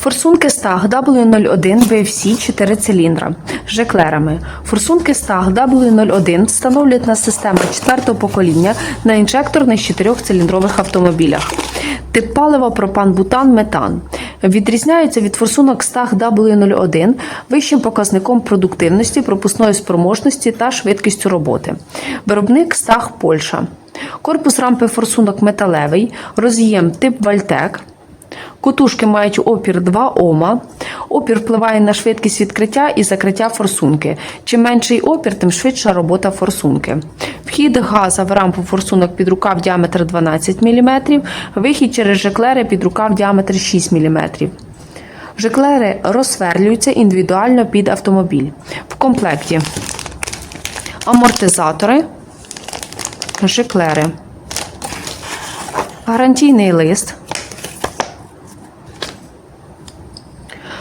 Форсунки стаг W01 BFC 4 циліндра з жеклерами. Форсунки стаг W01 встановлюють на систему 4 покоління на інжекторних 4-циліндрових автомобілях. Тип палива пропан-бутан метан. Відрізняються від форсунок стаг W01 вищим показником продуктивності, пропускної спроможності та швидкістю роботи. Виробник стаг Польща. Корпус рампи форсунок металевий, роз'єм тип Вальтек. Котушки мають опір 2 Ома. Опір впливає на швидкість відкриття і закриття форсунки. Чим менший опір, тим швидша робота форсунки. Вхід газа в рампу форсунок під рукав діаметр 12 мм, вихід через жеклери під рукав діаметр 6 мм. Жеклери розсверлюються індивідуально під автомобіль. В комплекті амортизатори, жеклери, гарантійний лист.